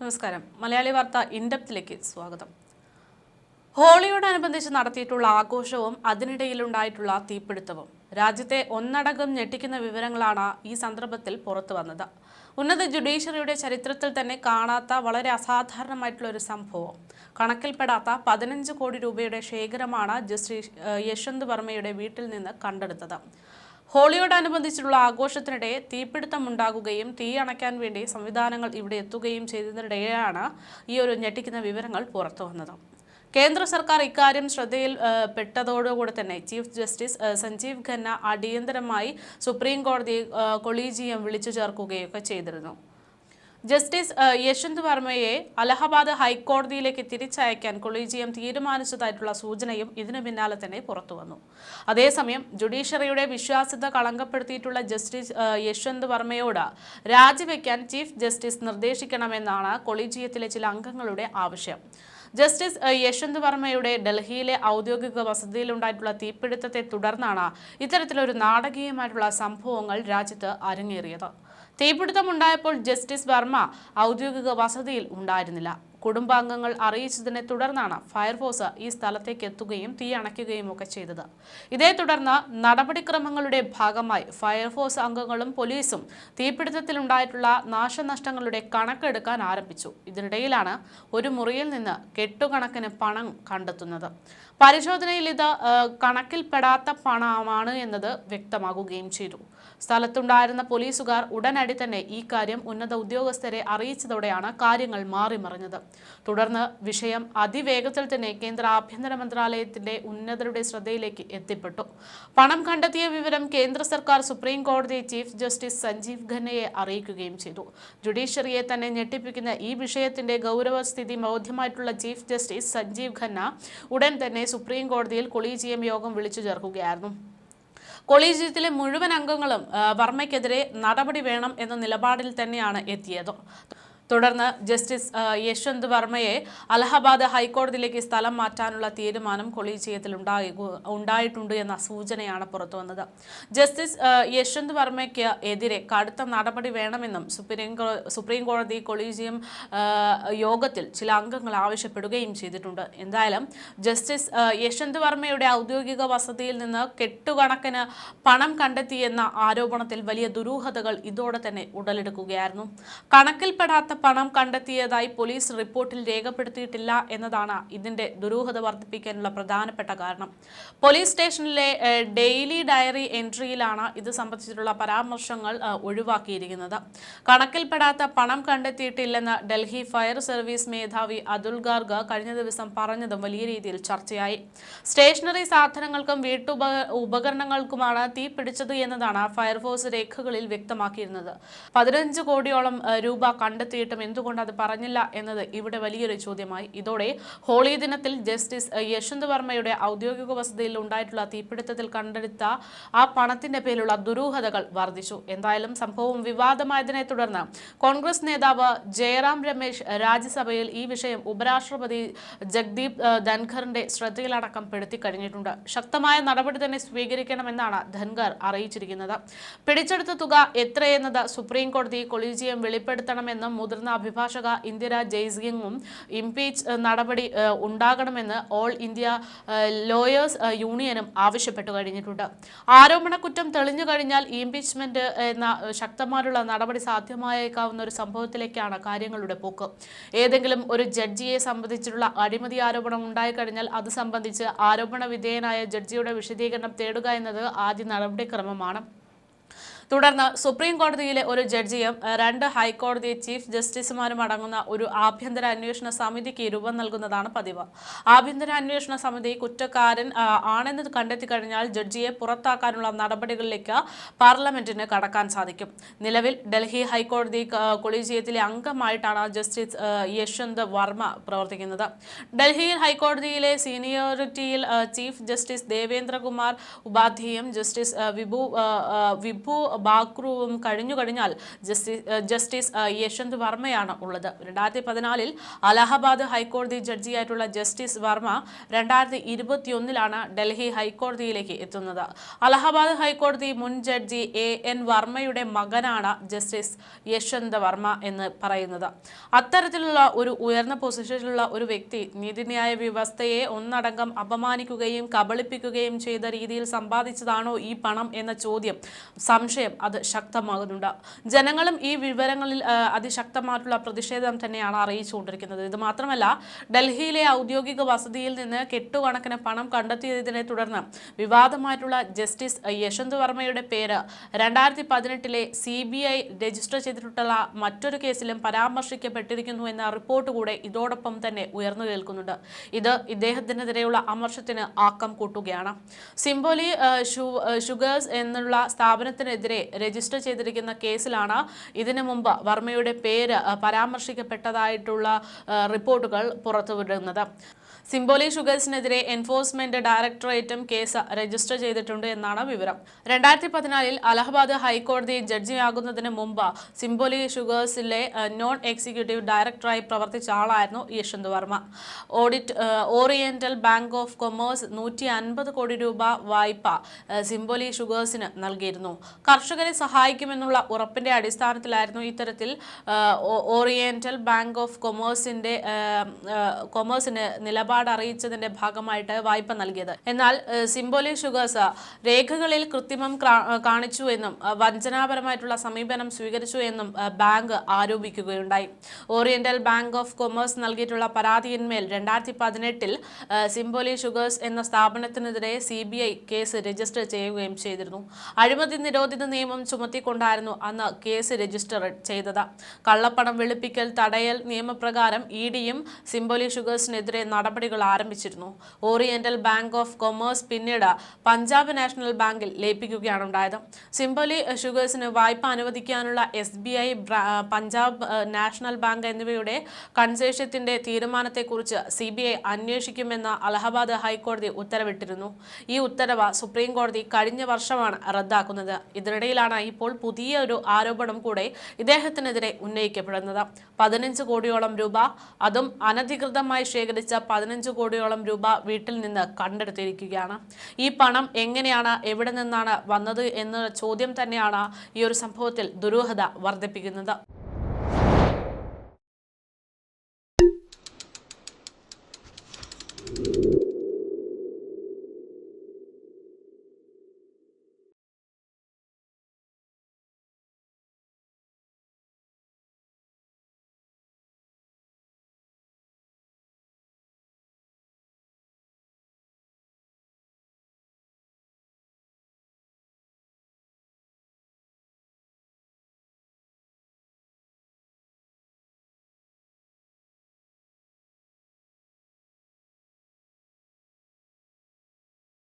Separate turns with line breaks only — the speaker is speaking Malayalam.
നമസ്കാരം. മലയാളി വാർത്ത ഇൻഡപ്തിലേക്ക് സ്വാഗതം. ഹോളിയോടനുബന്ധിച്ച് നടത്തിയിട്ടുള്ള ആഘോഷവും അതിനിടയിലുണ്ടായിട്ടുള്ള തീപിടുത്തവും. രാജ്യത്തെ ഒന്നടങ്കം ഞെട്ടിക്കുന്ന വിവരങ്ങളാണ് ഈ സന്ദർഭത്തിൽ പുറത്തു വന്നത്. ഉന്നത ജുഡീഷ്യറിയുടെ ചരിത്രത്തിൽ തന്നെ കാണാത്ത വളരെ അസാധാരണമായിട്ടുള്ള ഒരു സംഭവം. കണക്കിൽപ്പെടാത്ത പതിനഞ്ച് കോടി രൂപയുടെ ശേഖരമാണ് ജസ്റ്റിസ് യശ്വന്ത് വർമ്മയുടെ വീട്ടിൽ നിന്ന് കണ്ടെടുത്തത്. ഹോളിയോടനുബന്ധിച്ചുള്ള ആഘോഷത്തിനിടെ തീപിടുത്തം ഉണ്ടാകുകയും തീ അണയ്ക്കാൻ വേണ്ടി സംവിധാനങ്ങൾ ഇവിടെ എത്തുകയും ചെയ്തതിനിടെയാണ് ഈ ഒരു ഞെട്ടിക്കുന്ന വിവരങ്ങൾ പുറത്തു വന്നത്. കേന്ദ്ര സർക്കാർ ഇക്കാര്യം ശ്രദ്ധയിൽ പെട്ടതോടുകൂടി തന്നെ ചീഫ് ജസ്റ്റിസ് സഞ്ജീവ് ഖന്ന അടിയന്തരമായി സുപ്രീം കോടതി കൊളീജിയം വിളിച്ചു ചേർക്കുകയൊക്കെ ചെയ്തിരുന്നു. ജസ്റ്റിസ് യശ്വന്ത് വർമ്മയെ അലഹബാദ് ഹൈക്കോടതിയിലേക്ക് തിരിച്ചയക്കാൻ കൊളീജിയം തീരുമാനിച്ചതായിട്ടുള്ള സൂചനയും ഇതിനു പിന്നാലെ തന്നെ പുറത്തു വന്നു. അതേസമയം ജുഡീഷ്യറിയുടെ വിശ്വാസ്യത കളങ്കപ്പെടുത്തിയിട്ടുള്ള ജസ്റ്റിസ് യശ്വന്ത് വർമ്മയോട് രാജിവെക്കാൻ ചീഫ് ജസ്റ്റിസ് നിർദ്ദേശിക്കണമെന്നാണ് കൊളീജിയത്തിലെ ചില അംഗങ്ങളുടെ ആവശ്യം. ജസ്റ്റിസ് യശ്വന്ത് വർമ്മയുടെ ഡൽഹിയിലെ ഔദ്യോഗിക വസതിയിലുണ്ടായിട്ടുള്ള തീപിടുത്തത്തെ തുടർന്നാണ് ഇത്തരത്തിലൊരു നാടകീയമായിട്ടുള്ള സംഭവങ്ങൾ രാജ്യത്ത് അരങ്ങേറിയത്. തീപിടുത്തമുണ്ടായപ്പോൾ ജസ്റ്റിസ് വർമ്മ ഔദ്യോഗിക വസതിയിൽ ഉണ്ടായിരുന്നില്ല. കുടുംബാംഗങ്ങൾ അറിയിച്ചതിനെ തുടർന്നാണ് ഫയർഫോഴ്സ് ഈ സ്ഥലത്തേക്ക് എത്തുകയും തീ അണയ്ക്കുകയും ഒക്കെ ചെയ്തത്. ഇതേ തുടർന്ന് നടപടിക്രമങ്ങളുടെ ഭാഗമായി ഫയർഫോഴ്സ് അംഗങ്ങളും പോലീസും തീപിടുത്തത്തിലുണ്ടായിട്ടുള്ള നാശനഷ്ടങ്ങളുടെ കണക്കെടുക്കാൻ ആരംഭിച്ചു. ഇതിനിടയിലാണ് ഒരു മുറിയിൽ നിന്ന് കെട്ടുകണക്കിന് പണം കണ്ടെത്തുന്നത്. പരിശോധനയിൽ ഇത് കണക്കിൽപ്പെടാത്ത പണമാണ് എന്നത് വ്യക്തമാകുകയും ചെയ്തു. സ്ഥലത്തുണ്ടായിരുന്ന പോലീസുകാർ ഉടനടി തന്നെ ഈ കാര്യം ഉന്നത ഉദ്യോഗസ്ഥരെ അറിയിച്ചതോടെയാണ് കാര്യങ്ങൾ മാറിമറിഞ്ഞത്. തുടർന്ന് വിഷയം അതിവേഗത്തിൽ തന്നെ കേന്ദ്ര ആഭ്യന്തര മന്ത്രാലയത്തിന്റെ ഉന്നതരുടെ ശ്രദ്ധയിലേക്ക് എത്തിപ്പെട്ടു. പണം കണ്ടെത്തിയ വിവരം കേന്ദ്ര സർക്കാർ സുപ്രീം കോടതി ചീഫ് ജസ്റ്റിസ് സഞ്ജീവ് ഖന്നയെ അറിയിക്കുകയും ചെയ്തു. ജുഡീഷ്യറിയെ തന്നെ ഞെട്ടിപ്പിക്കുന്ന ഈ വിഷയത്തിന്റെ ഗൗരവസ്ഥിതി ബോധ്യമായിട്ടുള്ള ചീഫ് ജസ്റ്റിസ് സഞ്ജീവ് ഖന്ന ഉടൻ തന്നെ സുപ്രീം കോടതിയിൽ കൊളീജിയം യോഗം വിളിച്ചു ചേർക്കുകയായിരുന്നു. കൊളീജിയത്തിലെ മുഴുവൻ അംഗങ്ങളും വർമ്മയ്ക്കെതിരെ നടപടി വേണം എന്ന നിലപാടിൽ തന്നെയാണ് എത്തിയത്. തുടർന്ന് ജസ്റ്റിസ് യശ്വന്ത് വർമ്മയെ അലഹബാദ് ഹൈക്കോടതിയിലേക്ക് സ്ഥലം മാറ്റാനുള്ള തീരുമാനം കൊളീജിയത്തിൽ ഉണ്ടായി ഉണ്ടായിട്ടുണ്ട് എന്ന സൂചനയാണ് പുറത്തുവന്നത് ജസ്റ്റിസ് യശ്വന്ത് വർമ്മയ്ക്ക് എതിരെ കടുത്ത നടപടി വേണമെന്നും സുപ്രീം സുപ്രീം കോടതി കൊളീജിയം യോഗത്തിൽ ചില അംഗങ്ങൾ ആവശ്യപ്പെടുകയും ചെയ്തിട്ടുണ്ട്. എന്തായാലും ജസ്റ്റിസ് യശ്വന്ത് വർമ്മയുടെ ഔദ്യോഗിക വസതിയിൽ നിന്ന് കെട്ടുകണക്കിന് പണം കണ്ടെത്തിയെന്ന ആരോപണത്തിൽ വലിയ ദുരൂഹതകൾ ഇതോടെ തന്നെ ഉടലെടുക്കുകയായിരുന്നു. കണക്കിൽപ്പെടാത്ത പണം കണ്ടെത്തിയതായി പോലീസ് റിപ്പോർട്ടിൽ രേഖപ്പെടുത്തിയിട്ടില്ല എന്നതാണ് ഇതിന്റെ ദുരൂഹത വർദ്ധിപ്പിക്കാനുള്ള പ്രധാനപ്പെട്ട കാരണം. പോലീസ് സ്റ്റേഷനിലെ ഡെയിലി ഡയറി എൻട്രിയിലാണ് ഇത് സംബന്ധിച്ചിട്ടുള്ള പരാമർശങ്ങൾ ഒഴിവാക്കിയിരിക്കുന്നത്. കണക്കിൽപ്പെടാത്ത പണം കണ്ടെത്തിയിട്ടില്ലെന്ന് ഡൽഹി ഫയർ സർവീസ് മേധാവി അതുൽ ഗാർഗ് കഴിഞ്ഞ ദിവസം പറഞ്ഞതും വലിയ രീതിയിൽ ചർച്ചയായി. സ്റ്റേഷനറി സാധനങ്ങൾക്കും വീട്ടുപ ഉപകരണങ്ങൾക്കുമാണ് തീ പിടിച്ചത് എന്നതാണ് ഫയർഫോഴ്സ് രേഖകളിൽ വ്യക്തമാക്കിയിരുന്നത്. പതിനഞ്ച് കോടിയോളം രൂപ രൂപ കണ്ടെത്തിയിട്ടും എന്തുകൊണ്ട് അത് പറഞ്ഞില്ല എന്നത് ഇവിടെ വലിയൊരു ചോദ്യമായി. ഇതോടെ ഹോളി ദിനത്തിൽ ജസ്റ്റിസ് യശ്വന്ത് വർമ്മയുടെ ഔദ്യോഗിക വസതിയിൽ ഉണ്ടായിട്ടുള്ള തീപിടുത്തത്തിൽ കണ്ടെടുത്ത ആ പണത്തിന്റെ പേരിലുള്ള ദുരൂഹതകൾ വർദ്ധിച്ചു. എന്തായാലും സംഭവം വിവാദമായതിനെ തുടർന്ന് കോൺഗ്രസ് നേതാവ് ജയറാം രമേശ് രാജ്യസഭയിൽ ഈ വിഷയം ഉപരാഷ്ട്രപതി ജഗ്ദീപ് ധൻഖറിന്റെ ശ്രദ്ധയിലടക്കം പെടുത്തി കഴിഞ്ഞിട്ടുണ്ട്. ശക്തമായ നടപടി തന്നെ സ്വീകരിക്കണമെന്നാണ് ധൻഖർ അറിയിച്ചിരിക്കുന്നത്. പിടിച്ചെടുത്ത തുക എത്രയെന്നത് സുപ്രീം കോടതി കൊളീജിയം വെളിപ്പെടുത്തണമെന്നും മുതിർന്ന അഭിഭാഷക ഇന്ദിര ജയ്സിംഗും ഇംപീച്ച് നടപടി ഉണ്ടാകണമെന്ന് ഓൾ ഇന്ത്യ ലോയേഴ്സ് യൂണിയനും ആവശ്യപ്പെട്ടു കഴിഞ്ഞിട്ടുണ്ട്. ആരോപണ കുറ്റം തെളിഞ്ഞു കഴിഞ്ഞാൽ ഇംപീച്ച്മെന്റ് എന്ന ശക്തമായുള്ള നടപടി സാധ്യമായേക്കാവുന്ന ഒരു സംഭവത്തിലേക്കാണ് കാര്യങ്ങളുടെ പോക്ക്. ഏതെങ്കിലും ഒരു ജഡ്ജിയെ സംബന്ധിച്ചിട്ടുള്ള അഴിമതി ആരോപണം ഉണ്ടായിക്കഴിഞ്ഞാൽ അത് സംബന്ധിച്ച് ആരോപണ വിധേയനായ ജഡ്ജിയുടെ വിശദീകരണം തേടുക എന്നത് ആദ്യ നടപടിക്രമമാണ്. തുടർന്ന് സുപ്രീം കോടതിയിലെ ഒരു ജഡ്ജിയും രണ്ട് ഹൈക്കോടതി ചീഫ് ജസ്റ്റിസുമാരും അടങ്ങുന്ന ഒരു ആഭ്യന്തര അന്വേഷണ സമിതിക്ക് രൂപം നൽകുന്നതാണ് പതിവ്. ആഭ്യന്തര അന്വേഷണ സമിതി കുറ്റക്കാരൻ ആണെന്ന് കണ്ടെത്തി കഴിഞ്ഞാൽ ജഡ്ജിയെ പുറത്താക്കാനുള്ള നടപടികളിലേക്ക് പാർലമെന്റിന് കടക്കാൻ സാധിക്കും. നിലവിൽ ഡൽഹി ഹൈക്കോടതി കൊളീജിയത്തിലെ അംഗമായിട്ടാണ് ജസ്റ്റിസ് യശ്വന്ത് വർമ്മ പ്രവർത്തിക്കുന്നത്. ഡൽഹി ഹൈക്കോടതിയിലെ സീനിയോറിറ്റിയിൽ ചീഫ് ജസ്റ്റിസ് ദേവേന്ദ്രകുമാർ ഉപാധ്യയും ജസ്റ്റിസ് വിഭു വിഭു ബാക്രുവും കഴിഞ്ഞു കഴിഞ്ഞാൽ ജസ്റ്റിസ് ജസ്റ്റിസ് യശ്വന്ത് വർമ്മയാണ് ഉള്ളത്. രണ്ടായിരത്തി പതിനാലിൽ അലഹബാദ് ഹൈക്കോടതി ജഡ്ജിയായിട്ടുള്ള ജസ്റ്റിസ് വർമ്മ രണ്ടായിരത്തി ഇരുപത്തിയൊന്നിലാണ് ഡൽഹി ഹൈക്കോടതിയിലേക്ക് എത്തുന്നത്. അലഹബാദ് ഹൈക്കോടതി മുൻ ജഡ്ജി എ എൻ വർമ്മയുടെ മകനാണ് ജസ്റ്റിസ് യശ്വന്ത് വർമ്മ എന്ന് പറയുന്നത്. അത്തരത്തിലുള്ള ഒരു ഉയർന്ന പൊസിഷനിലുള്ള ഒരു വ്യക്തി നീതിന്യായ വ്യവസ്ഥയെ ഒന്നടങ്കം അപമാനിക്കുകയും കബളിപ്പിക്കുകയും ചെയ്ത രീതിയിൽ സമ്പാദിച്ചതാണോ ഈ പണം എന്ന ചോദ്യം സംശയം അത് ശക്തമാകുന്നുണ്ട്. ജനങ്ങളും ഈ വിവരങ്ങളിൽ അതിശക്തമായിട്ടുള്ള പ്രതിഷേധം തന്നെയാണ് അറിയിച്ചുകൊണ്ടിരിക്കുന്നത് ഇത് മാത്രമല്ല ഡൽഹിയിലെ ഔദ്യോഗിക വസതിയിൽ നിന്ന് കെട്ടുകണക്കിന് പണം കണ്ടെത്തിയതിനെ തുടർന്ന് വിവാദമായിട്ടുള്ള ജസ്റ്റിസ് യശ്വന്ത് വർമ്മയുടെ പേര് രണ്ടായിരത്തി പതിനെട്ടിലെ സി ബി ഐ രജിസ്റ്റർ ചെയ്തിട്ടുള്ള മറ്റൊരു കേസിലും പരാമർശിക്കപ്പെട്ടിരിക്കുന്നു എന്ന റിപ്പോർട്ട് കൂടെ ഇതോടൊപ്പം തന്നെ ഉയർന്നു കേൾക്കുന്നുണ്ട്. ഇത് ഇദ്ദേഹത്തിനെതിരെയുള്ള അമർഷത്തിന് ആക്കം കൂട്ടുകയാണ്. സിംബോലി ഷുഗേഴ്സ് എന്നുള്ള സ്ഥാപനത്തിനെതിരെ രജിസ്റ്റർ ചെയ്തിരിക്കുന്ന കേസിലാണ്. ഇതിനു മുമ്പ് വർമ്മയുടെ പേര് പരാമർശിക്കപ്പെട്ടതായിട്ടുള്ള റിപ്പോർട്ടുകൾ പുറത്തുവിടുന്നത്. സിംബോലി ഷുഗേഴ്സിനെതിരെ എൻഫോഴ്സ്മെന്റ് ഡയറക്ടറേറ്റും കേസ് രജിസ്റ്റർ ചെയ്തിട്ടുണ്ട് എന്നാണ് വിവരം. രണ്ടായിരത്തി പതിനാലിൽ അലഹബാദ് ഹൈക്കോടതി ജഡ്ജിയാകുന്നതിന് മുമ്പ് സിംബോലി ഷുഗേഴ്സിലെ നോൺ എക്സിക്യൂട്ടീവ് ഡയറക്ടറായി പ്രവർത്തിച്ച ആളായിരുന്നു Yashwant Varma. Audit oriental bank of commerce നൂറ്റി അൻപത് കോടി രൂപ വായ്പ സിംബോലി ഷുഗേഴ്സിന് നൽകിയിരുന്നു. കർഷകരെ സഹായിക്കുമെന്നുള്ള ഉറപ്പിന്റെ അടിസ്ഥാനത്തിലായിരുന്നു ഇത്തരത്തിൽ ഓറിയന്റൽ ബാങ്ക് ഓഫ് കൊമേഴ്സിന്റെ കൊമേഴ്സിന് നിലപാട് അറിയിച്ചതിന്റെ ഭാഗമായിട്ട് വായ്പ നൽകിയത്. എന്നാൽ സിംബോലി ഷുഗേഴ്സ് രേഖകളിൽ കൃത്രിമം കാണിച്ചു എന്നും വഞ്ചനാപരമായിട്ടുള്ള സമീപനം സ്വീകരിച്ചു എന്നും ബാങ്ക് ആരോപിക്കുകയുണ്ടായി. ഓറിയന്റൽ ബാങ്ക് ഓഫ് കൊമേഴ്സ് നൽകിയിട്ടുള്ള പരാതിയിന്മേൽ രണ്ടായിരത്തി പതിനെട്ടിൽ സിംബോലി ഷുഗേഴ്സ് എന്ന സ്ഥാപനത്തിനെതിരെ C B I case register ചെയ്യുകയും ചെയ്തിരുന്നു. അഴിമതി നിരോധിത നിയമം ചുമത്തിക്കൊണ്ടായിരുന്നു അന്ന് കേസ് രജിസ്റ്റർ ചെയ്തത്. കള്ളപ്പണം വെളുപ്പിക്കൽ തടയൽ നിയമപ്രകാരം ഇ ഡിയും സിംബോലി ഷുഗേഴ്സിനെതിരെ നടപടികൾ ആരംഭിച്ചിരുന്നു. ഓറിയന്റൽ ബാങ്ക് ഓഫ് കൊമേഴ്സ് പിന്നീട് പഞ്ചാബ് നാഷണൽ ബാങ്കിൽ ലയിപ്പിക്കുകയാണ് ഉണ്ടായത്. സിംബോലി ഷുഗേഴ്സിന് വായ്പ അനുവദിക്കാനുള്ള S B I Punjab national bank എന്നിവയുടെ കൺസേഷ്യത്തിന്റെ തീരുമാനത്തെക്കുറിച്ച് സി ബി ഐ അന്വേഷിക്കുമെന്ന് അലഹബാദ് ഹൈക്കോടതി ഉത്തരവിട്ടിരുന്നു. ഈ ഉത്തരവ് സുപ്രീം കോടതി കഴിഞ്ഞ വർഷമാണ് റദ്ദാക്കുന്നത്. ഇതിനിടയിലാണ് ഇപ്പോൾ പുതിയ ഒരു ആരോപണം കൂടെ ഇദ്ദേഹത്തിനെതിരെ ഉന്നയിക്കപ്പെടുന്നത്. പതിനഞ്ച് കോടിയോളം രൂപ അതും അനധികൃതമായി ശേഖരിച്ച പതിനഞ്ച് കോടിയോളം രൂപ വീട്ടിൽ നിന്ന് കണ്ടെടുത്തിരിക്കുകയാണ്. ഈ പണം എങ്ങനെയാണ് എവിടെ നിന്നാണ് വന്നത് എന്ന ചോദ്യം തന്നെയാണ് ഈ ഒരു സംഭവത്തിൽ ദുരൂഹത വർദ്ധിപ്പിക്കുന്നത്.